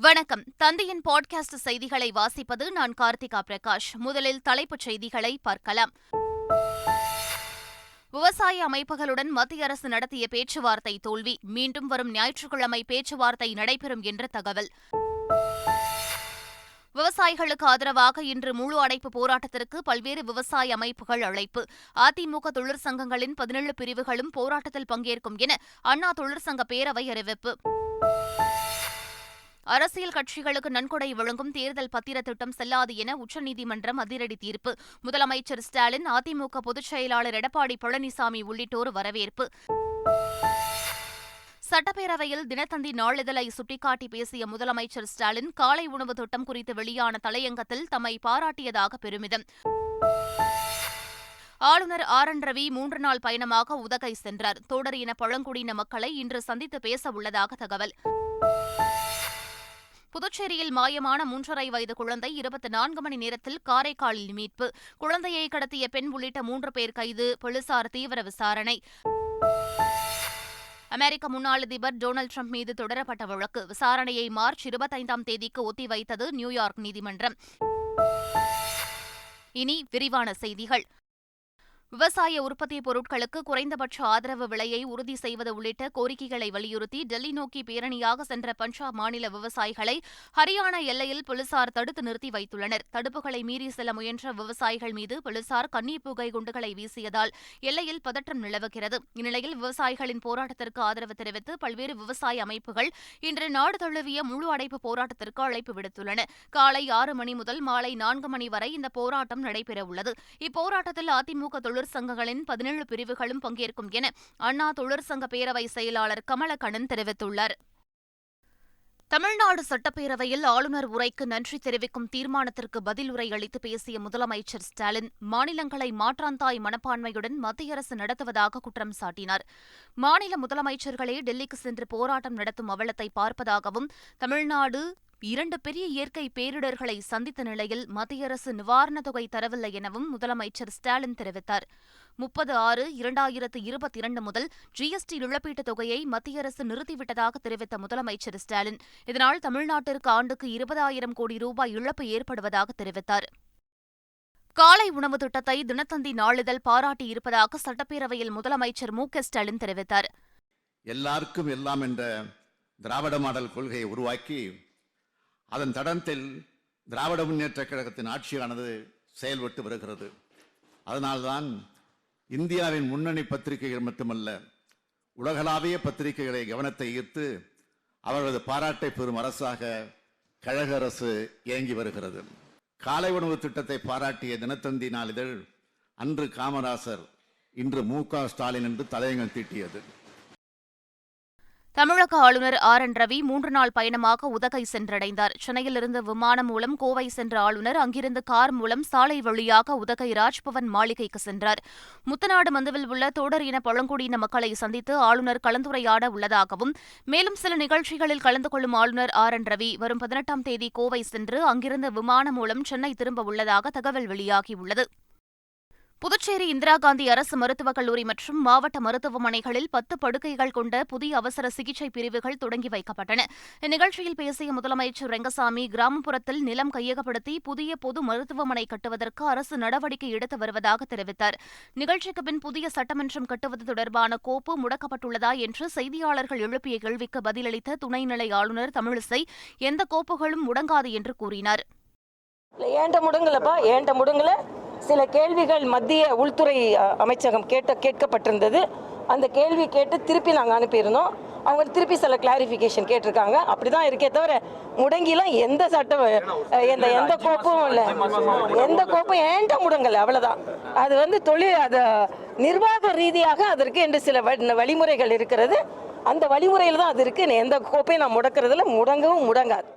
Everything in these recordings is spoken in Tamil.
வணக்கம். தந்தையின் பாட்காஸ்ட் செய்திகளை வாசிப்பது நான் கார்த்திகா பிரகாஷ். முதலில் தலைப்புச் செய்திகளை பார்க்கலாம். விவசாய அமைப்புகளுடன் மத்திய அரசு நடத்திய பேச்சுவார்த்தை தோல்வி. மீண்டும் வரும் ஞாயிற்றுக்கிழமை பேச்சுவார்த்தை நடைபெறும் என்று தகவல். விவசாயிகளுக்கு ஆதரவாக இன்று முழு அடைப்பு போராட்டத்திற்கு பல்வேறு விவசாய அமைப்புகள் அழைப்பு. அதிமுக தொழிற்சங்கங்களின் பதினேழு பிரிவுகளும் போராட்டத்தில் பங்கேற்கும் என அண்ணா தொழிற்சங்க பேரவை அறிவிப்பு. அரசியல் கட்சிகளுக்கு நன்கொடை வழங்கும் தேர்தல் பத்திர திட்டம் செல்லாது என உச்சநீதிமன்றம் அதிரடி தீர்ப்பு. முதலமைச்சர் ஸ்டாலின் அதிமுக பொதுச் செயலாளர் எடப்பாடி பழனிசாமி உள்ளிட்டோர் வரவேற்பு. சட்டப்பேரவையில் தினத்தந்தி நாளிதழை சுட்டிக்காட்டி பேசிய முதலமைச்சர் ஸ்டாலின் காலை உணவு திட்டம் குறித்து வெளியான தலையங்கத்தில் தம்மை பாராட்டியதாக பெருமிதம். ஆளுநர் ஆர். என். ரவி மூன்று நாள் பயணமாக உதகை சென்றார். தோடர் இன பழங்குடியின மக்களை இன்று சந்தித்து பேச உள்ளதாக தகவல். புதுச்சேரியில் மாயமான மூன்றரை வயது குழந்தை இருபத்தி நான்கு மணி நேரத்தில் காரைக்காலில் மீட்பு. குழந்தையை கடத்திய பெண் உள்ளிட்ட மூன்று பேர் கைது. போலீசார் தீவிர விசாரணை. அமெரிக்க முன்னாள் அதிபர் டொனால்டு டிரம்ப் மீது தொடரப்பட்ட வழக்கு. விசாரணையை மார்ச் இருபத்தைந்தாம் தேதிக்கு ஒத்திவைத்தது நியூயார்க் நீதிமன்றம். இனி விரிவான செய்திகள். விவசாய உற்பத்தி பொருட்களுக்கு குறைந்தபட்ச ஆதரவு விலையை உறுதி செய்வது உள்ளிட்ட கோரிக்கைகளை வலியுறுத்தி டெல்லி நோக்கி பேரணியாக சென்ற பஞ்சாப் மாநில விவசாயிகளை ஹரியானா எல்லையில் போலீசார் தடுத்து நிறுத்தி வைத்துள்ளனர். தடுப்புகளை மீறி செல்ல முயன்ற விவசாயிகள் மீது போலீசார் கண்ணீர் புகை குண்டுகளை வீசியதால் எல்லையில் பதற்றம் நிலவுகிறது. இந்நிலையில் விவசாயிகளின் போராட்டத்திற்கு ஆதரவு தெரிவித்து பல்வேறு விவசாய அமைப்புகள் இன்று நாடு தழுவிய முழு அடைப்பு போராட்டத்திற்கு அழைப்பு விடுத்துள்ளன. காலை ஆறு மணி முதல் மாலை நான்கு மணி வரை இந்த போராட்டம் நடைபெறவுள்ளது. இப்போராட்டத்தில் அதிமுக தொழிற்சங்கங்களின் பதினேழு பிரிவுகளும் பங்கேற்கும் என அண்ணா தொழிற்சங்க பேரவை செயலாளர் கமலக்கண்ணன் தெரிவித்துள்ளார். தமிழ்நாடு சட்டப்பேரவையில் ஆளுநர் உரைக்கு நன்றி தெரிவிக்கும் தீர்மானத்திற்கு பதில் உரை அளித்து பேசிய முதலமைச்சர் ஸ்டாலின் மாநிலங்களை மாற்றாந்தாய் மனப்பான்மையுடன் மத்திய அரசு நடத்துவதாக குற்றம் சாட்டினார். மாநில முதலமைச்சர்களே டெல்லிக்கு சென்று போராட்டம் நடத்தும் அவலத்தை பார்ப்பதாகவும் தமிழ்நாடு இரண்டு பெரிய இயற்கை பேரிடர்களை சந்தித்த நிலையில் மத்திய அரசு நிவாரணத் தொகை தரவில்லை எனவும் முதலமைச்சர் ஸ்டாலின் தெரிவித்தார். முப்பது ஆறு இரண்டாயிரத்து இருபத்தி இரண்டு முதல் ஜிஎஸ்டி இழப்பீட்டுத் தொகையை மத்திய அரசு நிறுத்திவிட்டதாக தெரிவித்த முதலமைச்சர் ஸ்டாலின் இதனால் தமிழ்நாட்டிற்கு ஆண்டுக்கு இருபதாயிரம் கோடி ரூபாய் இழப்பு ஏற்படுவதாக தெரிவித்தார். காலை உணவு திட்டத்தை தினத்தந்தி நாளிதழ் பாராட்டியிருப்பதாக சட்டப்பேரவையில் முதலமைச்சர் மு க ஸ்டாலின் தெரிவித்தார். எல்லாருக்கும் எல்லாம் என்ற திராவிட மாடல் கொள்கையை உருவாக்கி அதன் தடத்தில் திராவிட முன்னேற்ற கழகத்தின் ஆட்சியானது செயல்பட்டு வருகிறது. அதனால்தான் இந்தியாவின் முன்னணி பத்திரிகைகள் மட்டுமல்ல உலகளாவிய பத்திரிகைகளை கவனத்தை ஈர்த்து அவர்களது பாராட்டை பெறும் அரசாக கழக அரசு இயங்கி வருகிறது. காலை உணவு திட்டத்தை பாராட்டிய தினத்தந்தி நாளிதழ் அன்று காமராசர் இன்று மு ஸ்டாலின் என்று தலையங்கள் தீட்டியது. தமிழக ஆளுநர் ஆர். என். ரவி மூன்று நாள் பயணமாக உதகை சென்றடைந்தார். சென்னையிலிருந்து விமானம் மூலம் கோவை சென்ற ஆளுநர் அங்கிருந்து கார் மூலம் சாலை வழியாக உதகை ராஜ்பவன் மாளிகைக்கு சென்றார். முத்தநாடு மந்துவில் உள்ள தோடர் இன பழங்குடியின மக்களை சந்தித்து ஆளுநர் கலந்துரையாட உள்ளதாகவும் மேலும் சில நிகழ்ச்சிகளில் கலந்து கொள்ளும் ஆளுநர் ஆர். என். ரவி வரும் பதினெட்டாம் தேதி கோவை சென்று அங்கிருந்து விமானம் மூலம் சென்னை திரும்ப உள்ளதாக தகவல் வெளியாகியுள்ளது. புதுச்சேரி இந்திரா காந்தி அரசு மருத்துவக் கல்லூரி மற்றும் மாவட்ட மருத்துவமனைகளில் பத்து படுக்கைகள் கொண்ட புதிய அவசர சிகிச்சை பிரிவுகள் தொடங்கி வைக்கப்பட்டன. இந்நிகழ்ச்சியில் பேசிய முதலமைச்சர் ரெங்கசாமி கிராமப்புறத்தில் நிலம் கையகப்படுத்தி புதிய பொது மருத்துவமனை கட்டுவதற்கு அரசு நடவடிக்கை எடுத்து வருவதாக தெரிவித்தார். நிகழ்ச்சிக்கு பின் புதிய சட்டமன்றம் கட்டுவது தொடர்பான கோப்பு முடக்கப்பட்டுள்ளதா என்று செய்தியாளர்கள் எழுப்பிய கேள்விக்கு பதிலளித்த துணைநிலை ஆளுநர் தமிழிசை எந்த கோப்புகளும் முடங்காது என்று கூறினார். ஏண்ட முடங்கலப்பா? ஏண்ட முடங்கல? சில கேள்விகள் மத்திய உள்துறை அமைச்சகம் கேட்ட கேட்கப்பட்டிருந்தது. அந்த கேள்வி கேட்டு திருப்பி நாங்கள் அனுப்பியிருந்தோம். அவங்க திருப்பி சில கிளாரிஃபிகேஷன் கேட்டிருக்காங்க. அப்படிதான் இருக்கே தவிர முடங்கிலாம் எந்த சட்டம் எந்த எந்த கோப்பும் இல்லை. எந்த கோப்பும் ஏன்ட்ட முடங்கலை அவ்வளோதான் அது வந்து தொழில் அது நிர்வாக ரீதியாக அதற்கு என்று சில வழிமுறைகள் இருக்கிறது. அந்த வழிமுறையில் தான் அது இருக்குது எந்த கோப்பையும் நான் முடக்கிறதுல முடங்கவும் முடங்காது.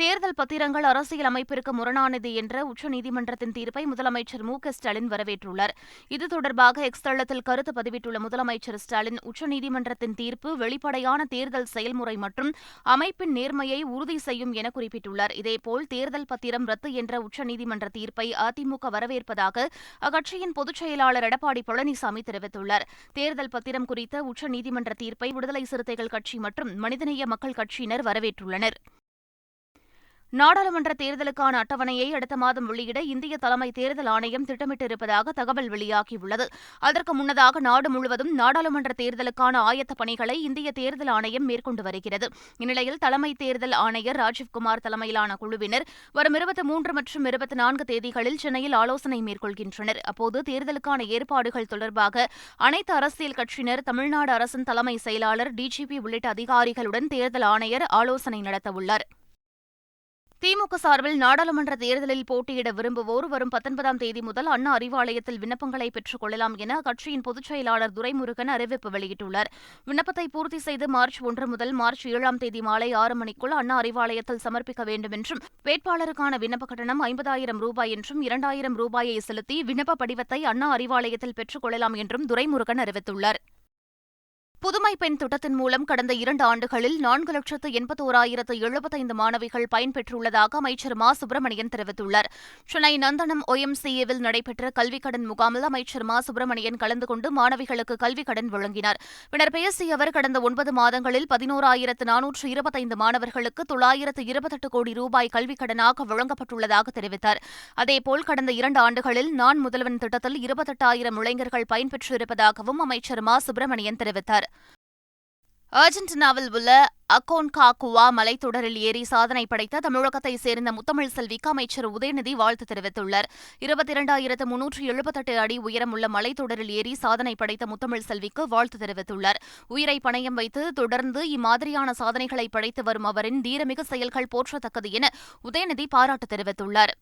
தேர்தல் பத்திரங்கள் அரசியல் அமைப்பிற்கு முரணானது என்ற உச்சநீதிமன்றத்தின் தீர்ப்பை முதலமைச்சர் மு ஸ்டாலின் வரவேற்றுள்ளார். இது தொடர்பாக எக்ஸ் தளத்தில் கருத்து பதிவிட்டுள்ள முதலமைச்சர் ஸ்டாலின் உச்சநீதிமன்றத்தின் தீர்ப்பு வெளிப்படையான தேர்தல் செயல்முறை மற்றும் அமைப்பின் நேர்மையை உறுதி செய்யும் என குறிப்பிட்டுள்ளார். இதேபோல் தேர்தல் பத்திரம் ரத்து என்ற உச்சநீதிமன்ற தீர்ப்பை அதிமுக வரவேற்பதாக அக்கட்சியின் பொதுச் செயலாளர் எடப்பாடி பழனிசாமி தெரிவித்துள்ளார். தேர்தல் பத்திரம் குறித்த உச்சநீதிமன்ற தீர்ப்பை விடுதலை சிறுத்தைகள் கட்சி மற்றும் மனிதநேய மக்கள் கட்சியினர் வரவேற்றுள்ளனர். நாடாளுமன்ற தேர்தலுக்கான அட்டவணையை அடுத்த மாதம் வெளியிட இந்திய தலைமை தேர்தல் ஆணையம் திட்டமிட்டிருப்பதாக தகவல் வெளியாகியுள்ளது. அதற்கு முன்னதாக நாடு முழுவதும் நாடாளுமன்ற தேர்தலுக்கான ஆயத்த பணிகளை இந்திய தேர்தல் ஆணையம் மேற்கொண்டு வருகிறது. இந்நிலையில் தலைமை தேர்தல் ஆணையர் ராஜீவ்குமார் தலைமையிலான குழுவினர் வரும் இருபத்தி மூன்று மற்றும் இருபத்தி நான்கு தேதிகளில் சென்னையில் ஆலோசனை மேற்கொள்கின்றனர். அப்போது தேர்தலுக்கான ஏற்பாடுகள் தொடர்பாக அனைத்து அரசியல் கட்சியினர் தமிழ்நாடு அரசின் தலைமை செயலாளர் டிஜிபி உள்ளிட்ட அதிகாரிகளுடன் தேர்தல் ஆணையர் ஆலோசனை நடத்தவுள்ளார். திமுக சார்பில் நாடாளுமன்ற தேர்தலில் போட்டியிட விரும்புவோர் வரும் பத்தொன்பதாம் தேதி முதல் அண்ணா அறிவாலயத்தில் விண்ணப்பங்களை பெற்றுக் கொள்ளலாம் என அக்கட்சியின் பொதுச் செயலாளர் துரைமுருகன் அறிவிப்பு வெளியிட்டுள்ளார். விண்ணப்பத்தை பூர்த்தி செய்து மார்ச் ஒன்று முதல் மார்ச் ஏழாம் தேதி மாலை ஆறு மணிக்குள் அண்ணா அறிவாலயத்தில் சமர்ப்பிக்க வேண்டும் என்றும் வேட்பாளருக்கான விண்ணப்ப கட்டணம் ஐம்பதாயிரம் ரூபாய் என்றும் இரண்டாயிரம் ரூபாயை செலுத்தி விண்ணப்ப படிவத்தை அண்ணா அறிவாலயத்தில் பெற்றுக் கொள்ளலாம் என்றும் துரைமுருகன் அறிவித்துள்ளார். புதுமை பெண் திட்டத்தின் மூலம் கடந்த இரண்டு ஆண்டுகளில் நான்கு லட்சத்து எண்பத்தோராயிரத்து எழுபத்தைந்து மாணவிகள் பயன்பெற்றுள்ளதாக அமைச்சர் மா. சுப்பிரமணியன் தெரிவித்துள்ளார். சென்னை நந்தனம் ஒஎம்சிஏவில் நடைபெற்ற கல்விக் கடன் முகாமில் அமைச்சர் மா. சுப்பிரமணியன் கலந்து கொண்டு மாணவிகளுக்கு கல்விக் கடன் வழங்கினார். பின்னர் பேசிய அவர் கடந்த ஒன்பது மாதங்களில் பதினோராயிரத்து நானூற்று இருபத்தைந்து மாணவர்களுக்கு தொள்ளாயிரத்து இருபத்தெட்டு கோடி ரூபாய் கல்விக் கடனாக வழங்கப்பட்டுள்ளதாக தெரிவித்தார். அதேபோல் கடந்த இரண்டு ஆண்டுகளில் நான் முதல்வன் திட்டத்தில் இருபத்தெட்டாயிரம் இளைஞர்கள் பயன்பெற்றிருப்பதாகவும் அமைச்சர் மா. சுப்பிரமணியன் தெரிவித்தார். அர்ஜென்டினாவில் உள்ள அக்கோன்காகுவா மலைத்தொடரில் ஏறி சாதனை படைத்த தமிழகத்தைச் சேர்ந்த முத்தமிழ் செல்விக்கு அமைச்சர் உதயநிதி வாழ்த்து தெரிவித்துள்ளார். இருபத்தி இரண்டாயிரத்து முன்னூற்று எழுபத்தெட்டு அடி உயரமுள்ள மலைத்தொடரில் ஏறி சாதனை படைத்த முத்தமிழ் செல்விக்கு வாழ்த்து தெரிவித்துள்ளார். உயிரை பணயம் வைத்து தொடர்ந்து இம்மாதிரியான சாதனைகளை படைத்து வரும் அவரின் தீரமிகு செயல்கள் போற்றத்தக்கது என உதயநிதி பாராட்டு தெரிவித்துள்ளார்.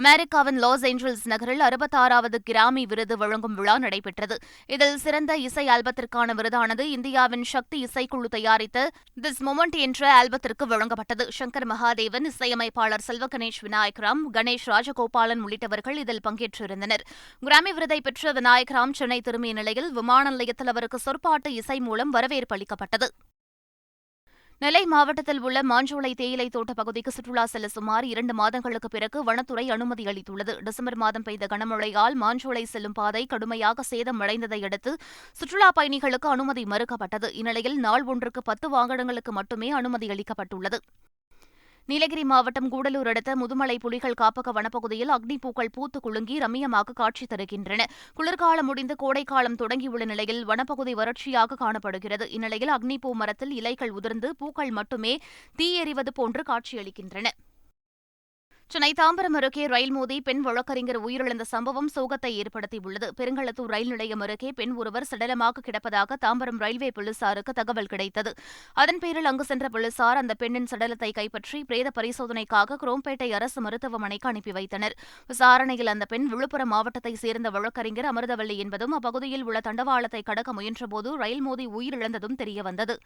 அமெரிக்காவின் லாஸ் ஏஞ்சல்ஸ் நகரில் அறுபத்தாறாவது கிராமி விருது வழங்கும் விழா நடைபெற்றது. இதில் சிறந்த இசை ஆல்பத்திற்கான விருதானது இந்தியாவின் சக்தி இசைக்குழு தயாரித்த திஸ் மொமெண்ட் என்ற ஆல்பத்திற்கு வழங்கப்பட்டது. சங்கர் மகாதேவன் இசையமைப்பாளர் செல்வ கணேஷ் விநாயக்ராம் கணேஷ் ராஜகோபாலன் உள்ளிட்டவர்கள் இதில் பங்கேற்றிருந்தனர். கிராமி விருதை பெற்ற விநாயக்ராம் சென்னை திரும்பிய நிலையில் விமான நிலையத்தில் அவருக்கு சொற்பாட்டு இசை மூலம் வரவேற்பு அளிக்கப்பட்டது. நெல்லை மாவட்டத்தில் உள்ள மாஞ்சோலை தேயிலை தோட்ட பகுதிக்கு சுற்றுலா செல்ல சுமார் இரண்டு மாதங்களுக்கு பிறகு வனத்துறை அனுமதி அளித்துள்ளது. டிசம்பர் மாதம் பெய்த கனமழையால் மாஞ்சோலை செல்லும் பாதை கடுமையாக சேதமடைந்ததை அடுத்து சுற்றுலா பயணிகளுக்கு அனுமதி மறுக்கப்பட்டது. இந்நிலையில் நாள் ஒன்றுக்கு பத்து வாகனங்களுக்கு மட்டுமே அனுமதி அளிக்கப்பட்டுள்ளது. நீலகிரி மாவட்டம் கூடலூர் அடுத்த முதுமலை புலிகள் காப்பக வனப்பகுதியில் அக்னி பூக்கள் பூத்து குலுங்கி ரம்மியமாக காட்சி தருகின்றன. குளிர்காலம் முடிந்து கோடைக்காலம் தொடங்கியுள்ள நிலையில் வனப்பகுதி வறட்சியாக காணப்படுகிறது. இந்நிலையில் அக்னி பூ மரத்தில் இலைகள் உதிர்ந்து பூக்கள் மட்டுமே தீயெறிவது போன்று காட்சியளிக்கின்றன. சென்னை தாம்பரம் அருகே ரயில் மோதி பெண் வழக்கறிஞர் உயிரிழந்த சம்பவம் சோகத்தை ஏற்படுத்தியுள்ளது. பெருங்களத்தூர் ரயில் நிலையம் அருகே பெண் ஒருவர் சடலமாக கிடப்பதாக தாம்பரம் ரயில்வே போலீசாருக்கு தகவல் கிடைத்தது. அதன் பேரில் அங்கு சென்ற போலீசார் அந்த பெண்ணின் சடலத்தை கைப்பற்றி பிரேத பரிசோதனைக்காக குரோம்பேட்டை அரசு மருத்துவமனைக்கு அனுப்பி வைத்தனர். விசாரணையில் அந்த பெண் விழுப்புரம் மாவட்டத்தை சேர்ந்த வழக்கறிஞர் அமிர்தவல்லி என்பதும் அப்பகுதியில் உள்ள தண்டவாளத்தை கடக்க முயன்றபோது ரயில் மோதி உயிரிழந்ததும் தெரியவந்தது.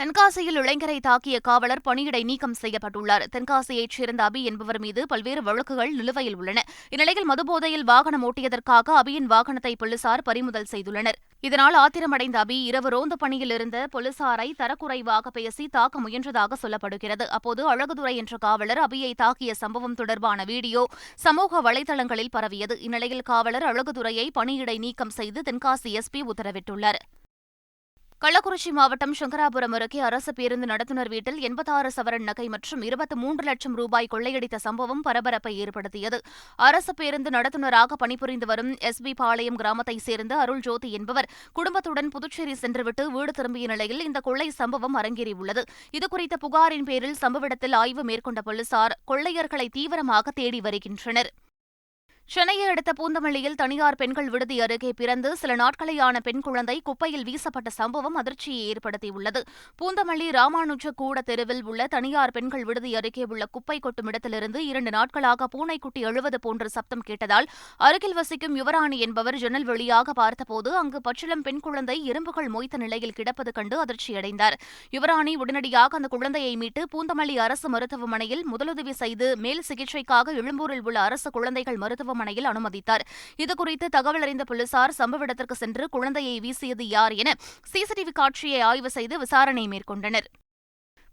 தென்காசியில் இளைஞரை தாக்கிய காவலர் பணியிடை நீக்கம் செய்யப்பட்டுள்ளார். தென்காசியைச் சேர்ந்த அபி என்பவர் மீது பல்வேறு வழக்குகள் நிலுவையில் உள்ளன. இந்நிலையில் மதுபோதையில் வாகனம் ஓட்டியதற்காக அபியின் வாகனத்தை போலீசார் பறிமுதல் செய்துள்ளனர். இதனால் ஆத்திரமடைந்த அபி இரவு ரோந்து பணியில் இருந்த போலீசாரை தரக்குறைவாக பேசி தாக்க முயன்றதாக சொல்லப்படுகிறது. அப்போது அழகுதுரை என்ற காவலர் அபியை தாக்கிய சம்பவம் தொடர்பான வீடியோ சமூக வலைதளங்களில் பரவியது. இந்நிலையில் காவலர் அழகுதுரையை பணியிடை நீக்கம் செய்து தென்காசி எஸ்பி உத்தரவிட்டுள்ளார். கள்ளக்குறிச்சி மாவட்டம் சங்கராபுரம் அருகே அரசு பேருந்து நடத்துனர் வீட்டில் எண்பத்தாறு சவரன் நகை மற்றும் இருபத்தி மூன்று லட்சம் ரூபாய் கொள்ளையடித்த சம்பவம் பரபரப்பை ஏற்படுத்தியது. அரசு பேருந்து நடத்துனராக பணிபுரிந்து வரும் எஸ் பி பாளையம் கிராமத்தைச் சேர்ந்த அருள் ஜோதி என்பவர் குடும்பத்துடன் புதுச்சேரி சென்றுவிட்டு வீடு திரும்பிய நிலையில் இந்த கொள்ளை சம்பவம் அரங்கேறியுள்ளது. இதுகுறித்த புகாரின் பேரில் சம்பவ இடத்தில் ஆய்வு மேற்கொண்ட போலீசார் கொள்ளையர்களை தீவிரமாக தேடி வருகின்றனர். சென்னையை அடுத்த பூந்தமல்லியில் தனியார் பெண்கள் விடுதி அருகே பிறந்து சில நாட்களேயான பெண் குழந்தை குப்பையில் வீசப்பட்ட சம்பவம் அதிர்ச்சியை ஏற்படுத்தியுள்ளது. பூந்தமல்லி ராமானுஜ கூட தெருவில் உள்ள தனியார் பெண்கள் விடுதி அருகே உள்ள குப்பை கொட்டும் இடத்திலிருந்து இரண்டு நாட்களாக பூனைக்குட்டி எழுவது போன்ற சப்தம் கேட்டதால் அருகில் வசிக்கும் யுவராணி என்பவர் ஜன்னல் வழியாக பார்த்தபோது அங்கு பச்சிளம் பெண் குழந்தை எறும்புகள் மொய்த்த நிலையில் கிடப்பது கண்டு அதிர்ச்சியடைந்தார். யுவராணி உடனடியாக அந்த குழந்தையை மீட்டு பூந்தமல்லி அரசு மருத்துவமனையில் முதலுதவி செய்து மேல் சிகிச்சைக்காக எழும்பூரில் உள்ள அரசு குழந்தைகள் மருத்துவமனை மருத்துவமனையில் அனுமதித்தார். இதுகுறித்து தகவல் அறிந்த போலீசார் சம்பவ இடத்திற்கு சென்று குழந்தையை வீசியது யார் என சிசிடிவி காட்சியை ஆய்வு செய்து விசாரணை மேற்கொண்டனர்.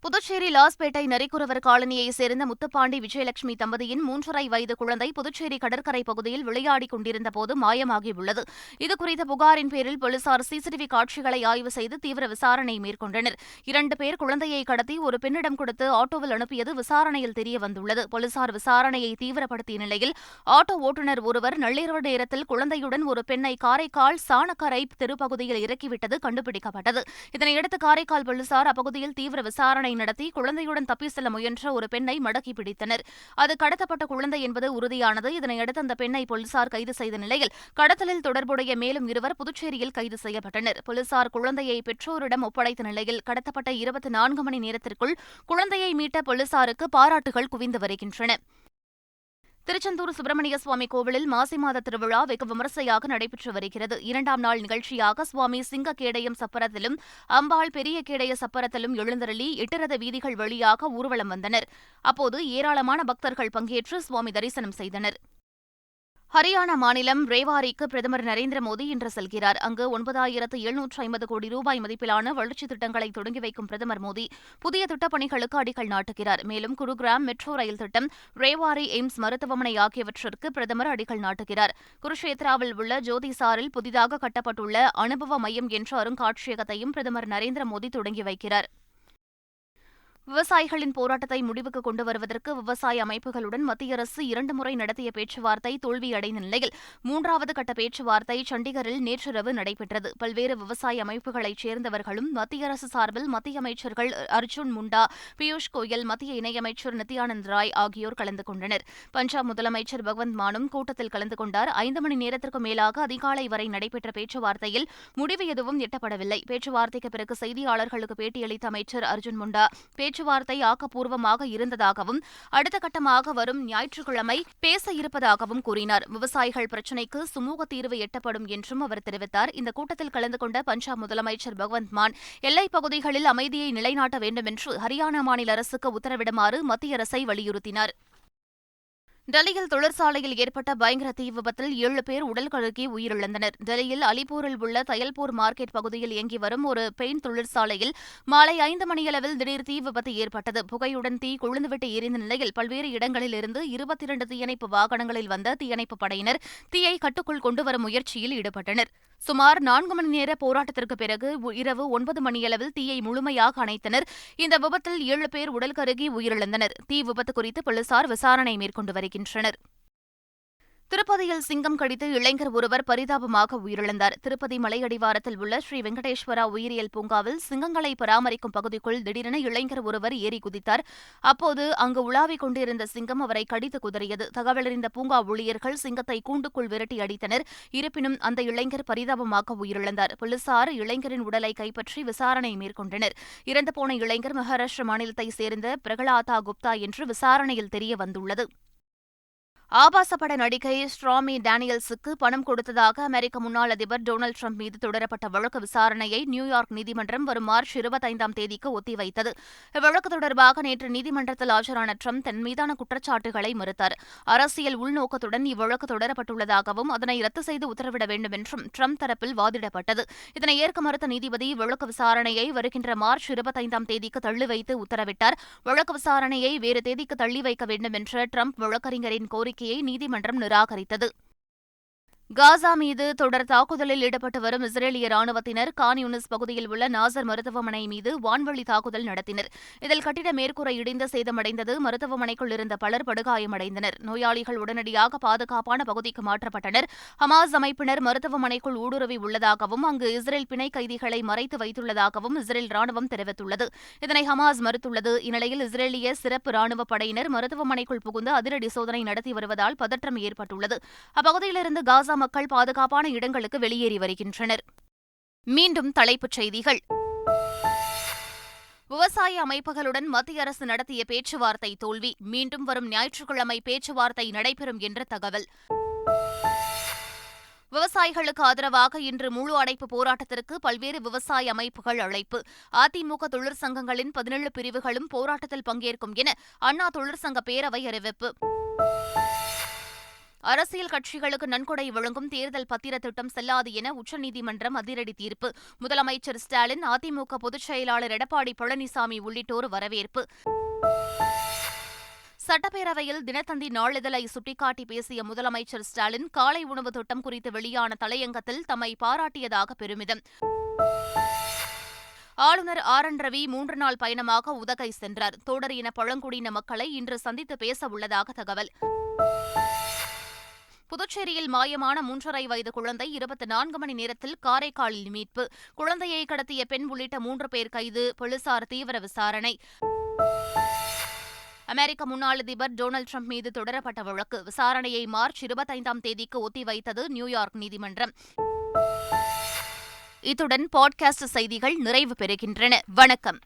புதுச்சேரி லாஸ்பேட்டை நரிக்குறவர் காலனியைச் சேர்ந்த முத்துப்பாண்டி விஜயலட்சுமி தம்பதியின் மூன்றரை வயது குழந்தை புதுச்சேரி கடற்கரை பகுதியில் விளையாடிக் கொண்டிருந்த போது மாயமாகியுள்ளது. இதுகுறித்த புகாரின் பேரில் போலீசார் சிசிடிவி காட்சிகளை ஆய்வு செய்து தீவிர விசாரணை மேற்கொண்டனர். இரண்டு பேர் குழந்தையை கடத்தி ஒரு பெண்ணிடம் கொடுத்து ஆட்டோவில் அனுப்பியது விசாரணையில் தெரியவந்துள்ளது. போலீசார் விசாரணையை தீவிரப்படுத்திய நிலையில் ஆட்டோ ஓட்டுநர் ஒருவர் நள்ளிரவு நேரத்தில் குழந்தையுடன் ஒரு பெண்ணை காரைக்கால் சாணக்கரை தெருப்பகுதியில் இறக்கிவிட்டது கண்டுபிடிக்கப்பட்டது. இதனையடுத்து காரைக்கால் போலீசார் அப்பகுதியில் தீவிர விசாரணை நடத்தி குழந்தையுடன் தப்பி செல்ல முயன்ற ஒரு பெண்ணை மடக்கி பிடித்தனர். அது கடத்தப்பட்ட குழந்தை என்பது உறுதியானது. இதனையடுத்து அந்த பெண்ணை போலீசார் கைது செய்த நிலையில் கடத்தலில் தொடர்புடைய மேலும் இருவர் புதுச்சேரியில் கைது செய்யப்பட்டனர். போலீசார் குழந்தையை பெற்றோரிடம் ஒப்படைத்த நிலையில் கடத்தப்பட்ட இருபத்தி நான்கு மணி நேரத்திற்குள் குழந்தையை மீட்ட போலீசாருக்கு பாராட்டுகள் குவிந்து வருகின்றன. திருச்செந்தூர் சுப்பிரமணிய சுவாமி கோவிலில் மாசி மாத திருவிழா வெகு விமரிசையாக நடைபெற்று வருகிறது. இரண்டாம் நாள் நிகழ்ச்சியாக சுவாமி சிங்க கேடயம் சப்பரத்திலும் அம்பாள் பெரிய கேடய சப்பரத்திலும் எழுந்தருளி எட்டரத வீதிகள் வழியாக ஊர்வலம் வந்தனர். அப்போது ஏராளமான பக்தர்கள் பங்கேற்று சுவாமி தரிசனம் செய்தனர். ஹரியானா மாநிலம் ரேவாரிக்கு பிரதமர் நரேந்திர மோடி இன்று செல்கிறார். அங்கு ஒன்பதாயிரத்து எழுநூற்று ஐம்பது கோடி ரூபாய் மதிப்பிலான வளர்ச்சித் திட்டங்களை தொடங்கி வைக்கும் பிரதமர் மோடி புதிய திட்டப்பணிகளுக்கு அடிக்கல் நாட்டுகிறார். மேலும் குருகிராம் மெட்ரோ ரயில் திட்டம் ரேவாரி எய்ம்ஸ் மருத்துவமனை ஆகியவற்றிற்கு பிரதமர் அடிக்கல் நாட்டுகிறார். குருஷேத்ராவில் உள்ள ஜோதிசாரில் புதிதாக கட்டப்பட்டுள்ள அனுபவ மையம் என்ற அருங்காட்சியகத்தையும் பிரதமர் நரேந்திர மோடி தொடங்கி வைக்கிறார். விவசாயிகளின் போராட்டத்தை முடிவுக்கு கொண்டு வருவதற்கு விவசாய அமைப்புகளுடன் மத்திய அரசு இரண்டு முறை நடத்திய பேச்சுவார்த்தை தோல்வியடைந்த நிலையில் மூன்றாவது கட்ட பேச்சுவார்த்தை சண்டிகரில் நேற்றிரவு நடைபெற்றது. பல்வேறு விவசாய அமைப்புகளைச் சேர்ந்தவர்களும் மத்திய அரசு சார்பில் மத்திய அமைச்சர்கள் அர்ஜுன் முண்டா பியூஷ் கோயல் மத்திய இணையமைச்சர் நித்யானந்த் ராய் ஆகியோர் கலந்து கொண்டனர். பஞ்சாப் முதலமைச்சர் பகவந்த் மானும் கூட்டத்தில் கலந்து கொண்டார். ஐந்து மணி நேரத்திற்கு மேலாக அதிகாலை வரை நடைபெற்ற பேச்சுவார்த்தையில் முடிவு எதுவும் எட்டப்படவில்லை. பேச்சுவார்த்தைக்கு பிறகு செய்தியாளர்களுக்கு பேட்டியளித்த அமைச்சர் அர்ஜுன் முண்டா பேச்சுவார்த்தை ஆக்கப்பூர்வமாக இருந்ததாகவும் அடுத்த கட்டமாக வரும் ஞாயிற்றுக்கிழமை பேச இருப்பதாகவும் கூறினார். விவசாயிகள் பிரச்சினைக்கு சுமூக தீர்வு எட்டப்படும் என்றும் அவர் தெரிவித்தார். இந்த கூட்டத்தில் கலந்து கொண்ட பஞ்சாப் முதலமைச்சர் பகவந்த் மான் எல்லைப் பகுதிகளில் அமைதியை நிலைநாட்ட வேண்டும் என்று ஹரியானா மாநில அரசுக்கு உத்தரவிடுமாறு மத்திய அரசை வலியுறுத்தினார். டெல்லியில் தொழிற்சாலையில் ஏற்பட்ட பயங்கர தீ விபத்தில் ஏழு பேர் உடல் கழுக்கி உயிரிழந்தனர். டெல்லியில் அலிப்பூரில் உள்ள தயல்பூர் மார்க்கெட் பகுதியில் இயங்கி வரும் ஒரு பெயிண்ட் தொழிற்சாலையில் மாலை ஐந்து மணியளவில் திடீர் தீ விபத்து ஏற்பட்டது. புகையுடன் தீ கொழுந்துவிட்டு எரிந்த நிலையில் பல்வேறு இடங்களில் இருந்து இருபத்தி இரண்டு தீயணைப்பு வாகனங்களில் வந்த தீயணைப்பு படையினர் தீயை கட்டுக்குள் கொண்டுவரும் முயற்சியில் ஈடுபட்டனர். சுமார் நான்கு மணி நேர போராட்டத்திற்கு பிறகு இரவு ஒன்பது மணியளவில் தீயை முழுமையாக அணைத்தனர். இந்த விபத்தில் ஏழு பேர் உடல் கருகி உயிரிழந்தனர். தீ விபத்து குறித்து போலீசார் விசாரணை மேற்கொண்டு வருகின்றனர். திருப்பதியில் சிங்கம் கடித்து இளைஞர் ஒருவர் பரிதாபமாக உயிரிழந்தார். திருப்பதி மலையடிவாரத்தில் உள்ள ஸ்ரீ வெங்கடேஸ்வரா உயிரியல் பூங்காவில் சிங்கங்களை பராமரிக்கும் பகுதிக்குள் திடீரென இளைஞர் ஒருவர் ஏறி குதித்தார். அப்போது அங்கு உலாவிக் கொண்டிருந்த சிங்கம் அவரை கடித்து குதறியது. தகவலறிந்த பூங்கா ஊழியர்கள் சிங்கத்தை கூண்டுக்குள் விரட்டி அடித்தனர். இருப்பினும் அந்த இளைஞர் பரிதாபமாக உயிரிழந்தார். போலீசார் இளைஞரின் உடலை கைப்பற்றி விசாரணை மேற்கொண்டனர். இறந்துபோன இளைஞர் மகாராஷ்டிர மாநிலத்தைச் சேர்ந்த பிரகலாதா குப்தா என்று விசாரணையில் ஆபாச பட நடிகை ஸ்ட்ராமி டேனியல்ஸுக்கு பணம் கொடுத்ததாக அமெரிக்க முன்னாள் அதிபர் டொனால்டு ட்ரம்ப் மீது தொடரப்பட்ட வழக்கு விசாரணையை நியூயார்க் நீதிமன்றம் வரும் மார்ச் இருபத்தைந்தாம் தேதிக்கு ஒத்திவைத்தது. இவ்வழக்கு தொடர்பாக நேற்று நீதிமன்றத்தில் ஆஜரான ட்ரம்ப் தன் மீதான குற்றச்சாட்டுகளை மறுத்தார். அரசியல் உள்நோக்கத்துடன் இவ்வழக்கு தொடரப்பட்டுள்ளதாகவும் அதனை ரத்து செய்து உத்தரவிட வேண்டும் என்றும் ட்ரம்ப் தரப்பில் வாதிடப்பட்டது. இதனை ஏற்க மறுத்த நீதிபதி வழக்கு விசாரணையை வருகின்ற மார்ச் இருபத்தைந்தாம் தேதிக்கு தள்ளி வைத்து உத்தரவிட்டார். வழக்கு விசாரணையை வேறு தேதிக்கு தள்ளி வைக்க வேண்டும் என்ற ட்ரம்ப் வழக்கறிஞரின் கோரிக்கை கோரிக்கையை நீதிமன்றம் நிராகரித்தது காசா மீது தொடர் தாக்குதலில் ஈடுபட்டு வரும் இஸ்ரேலிய ராணுவத்தினர் கான் யூனிஸ் பகுதியில் உள்ள நாசர் மருத்துவமனை மீது வான்வழி தாக்குதல் நடத்தினர். இதில் கட்டிட மேற்கூரை இடிந்து சேதமடைந்தது. மருத்துவமனைக்குள் இருந்த பலர் படுகாயமடைந்தனர். நோயாளிகள் உடனடியாக பாதுகாப்பான பகுதிக்கு மாற்றப்பட்டனர். ஹமாஸ் அமைப்பினர் மருத்துவமனைக்குள் ஊடுருவி உள்ளதாகவும் அங்கு இஸ்ரேல் பிணை கைதிகளை மறைத்து வைத்துள்ளதாகவும் இஸ்ரேல் ராணுவம் தெரிவித்துள்ளது. இதனை ஹமாஸ் மறுத்துள்ளது. இந்நிலையில் இஸ்ரேலிய சிறப்பு ராணுவ படையினர் மருத்துவமனைக்குள் புகுந்து அதிரடி சோதனை நடத்தி வருவதால் பதற்றம் ஏற்பட்டுள்ளது. அப்பகுதியிலிருந்து காசா மக்கள் பாதுகாப்பான இடங்களுக்கு வெளியேறி வருகின்றனர். மீண்டும் தலைப்புச் செய்திகள். விவசாய அமைப்புகளுடன் மத்திய அரசு நடத்திய பேச்சுவார்த்தை தோல்வி. மீண்டும் வரும் ஞாயிற்றுக்கிழமை பேச்சுவார்த்தை நடைபெறும் என்ற தகவல். விவசாயிகளுக்கு ஆதரவாக இன்று முழு அடைப்பு போராட்டத்திற்கு பல்வேறு விவசாய அமைப்புகள் அழைப்பு. அதிமுக தொழிற்சங்கங்களின் பதினேழு பிரிவுகளும் போராட்டத்தில் பங்கேற்கும் என அண்ணா தொழிற்சங்க பேரவை அறிவிப்பு. அரசியல் கட்சிகளுக்கு நன்கொடை வழங்கும் தேர்தல் பத்திர திட்டம் செல்லாது என உச்சநீதிமன்றம் அதிரடி தீர்ப்பு. முதலமைச்சர் ஸ்டாலின் அதிமுக பொதுச் செயலாளர் எடப்பாடி பழனிசாமி உள்ளிட்டோர் வரவேற்பு. சட்டப்பேரவையில் தினத்தந்தி நாளிதழை சுட்டிக்காட்டி பேசிய முதலமைச்சர் ஸ்டாலின் காலை உணவு திட்டம் குறித்து வெளியான தலையங்கத்தில் தம்மை பாராட்டியதாக பெருமிதம். ஆளுநர் ஆர் என் ரவி மூன்று நாள் பயணமாக உதகை சென்றார். தோடர் இன பழங்குடியின மக்களை இன்று சந்தித்து பேச உள்ளதாக தகவல். புதுச்சேரியில் மாயமான மூன்றரை வயது குழந்தை இருபத்தி நான்கு மணி நேரத்தில் காரைக்காலில் மீட்பு. குழந்தையை கடத்திய பெண் உள்ளிட்ட மூன்று பேர் கைது. போலீசார் தீவிர விசாரணை. அமெரிக்க முன்னாள் அதிபர் டொனால்டு ட்ரம்ப் மீது தொடரப்பட்ட வழக்கு. விசாரணையை மார்ச் இருபத்தைந்தாம் தேதிக்கு ஒத்திவைத்தது நியூயார்க் நீதிமன்றம். இத்துடன் பாட்காஸ்ட் செய்திகள் நிறைவு பெறுகின்றன. வணக்கம்.